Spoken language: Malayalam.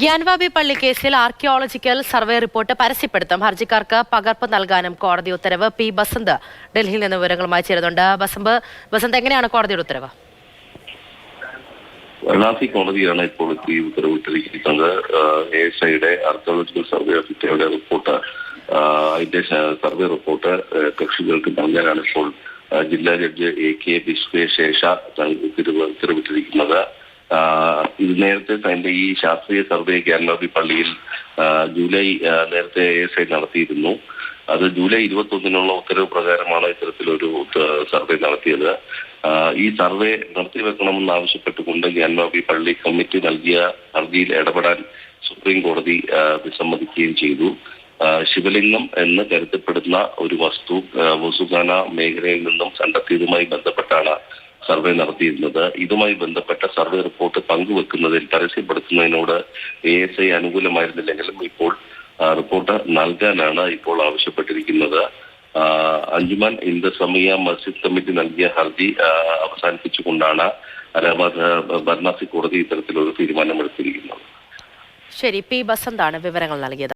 ഗ്യാൻവാബി പള്ളി കേസിൽ ആർക്കിയോളജിക്കൽ സർവേ റിപ്പോർട്ട് പരസ്യപ്പെടുത്തും. ഹർജിക്കാർക്ക് പകർപ്പ് നൽകാനും കോടതി ഉത്തരവ് പി ബസന്ത് ഡൽഹിയിൽ നിന്ന് വിവരങ്ങളുമായി ചേരുന്നുണ്ട്. ബസന്ത് ബസന്ത് എങ്ങനെയാണ് കോടതിയുടെ ഉത്തരവ്? വാരണാസി കോടതിയാണ് ഇപ്പോൾ ഈ ഉത്തരവിട്ടിരിക്കുന്നത് എ എസ് ഐയുടെ ആർക്കിയോളജിക്കൽ സർവേ ഓഫീസറുടെ റിപ്പോർട്ട് അതിന്റെ സർവേ റിപ്പോർട്ട് കക്ഷികൾക്ക് നൽകാനാണ് ഇപ്പോൾ ജില്ലാ ജഡ്ജ് എ കെ വിശ്വേശേഷ ഉത്തരവിട്ടിരിക്കുന്നത്. ഇത് നേരത്തെ തന്നെ ഈ ശാസ്ത്രീയ സർവേ ഗ്യാൻലോബി പള്ളിയിൽ ജൂലൈ നേരത്തെ എസ് ഐ നടത്തിയിരുന്നു. അത് ജൂലൈ ഇരുപത്തി ഒന്നിനുള്ള ഉത്തരവ് പ്രകാരമാണ് ഇത്തരത്തിലൊരു സർവേ നടത്തിയത്. ഈ സർവേ നടത്തി വെക്കണമെന്ന് ആവശ്യപ്പെട്ടുകൊണ്ട് ഗ്യാൻലോബി പള്ളി കമ്മിറ്റി നൽകിയ ഹർജിയിൽ ഇടപെടാൻ സുപ്രീം കോടതി വിസമ്മതിക്കുകയും ചെയ്തു. ശിവലിംഗം എന്ന് കരുതപ്പെടുന്ന ഒരു വസ്തു വസുഖാന മേഖലയിൽ നിന്നും കണ്ടെത്തിയതുമായി ബന്ധപ്പെട്ടാണ് സർവേ നടത്തിയിരുന്നത്. ഇതുമായി ബന്ധപ്പെട്ട സർവേ റിപ്പോർട്ട് പങ്കുവെക്കുന്നതിൽ പരസ്യപ്പെടുത്തുന്നതിനോട് എ എസ് ഐ അനുകൂലമായിരുന്നില്ലെങ്കിലും ഇപ്പോൾ റിപ്പോർട്ട് നൽകാനാണ് ഇപ്പോൾ ആവശ്യപ്പെട്ടിരിക്കുന്നത്. അഞ്ജുമാൻ ഇന്ദ സമയ മസ്ജിദ് കമ്മിറ്റി നൽകിയ ഹർജി അവസാനിപ്പിച്ചുകൊണ്ടാണ് അലഹബാദ് ബർണാസി കോടതി ഇത്തരത്തിലൊരു തീരുമാനമെടുത്തിരിക്കുന്നത്. ശരി പി. ബസന്താണ് വിവരങ്ങൾ നൽകിയത്.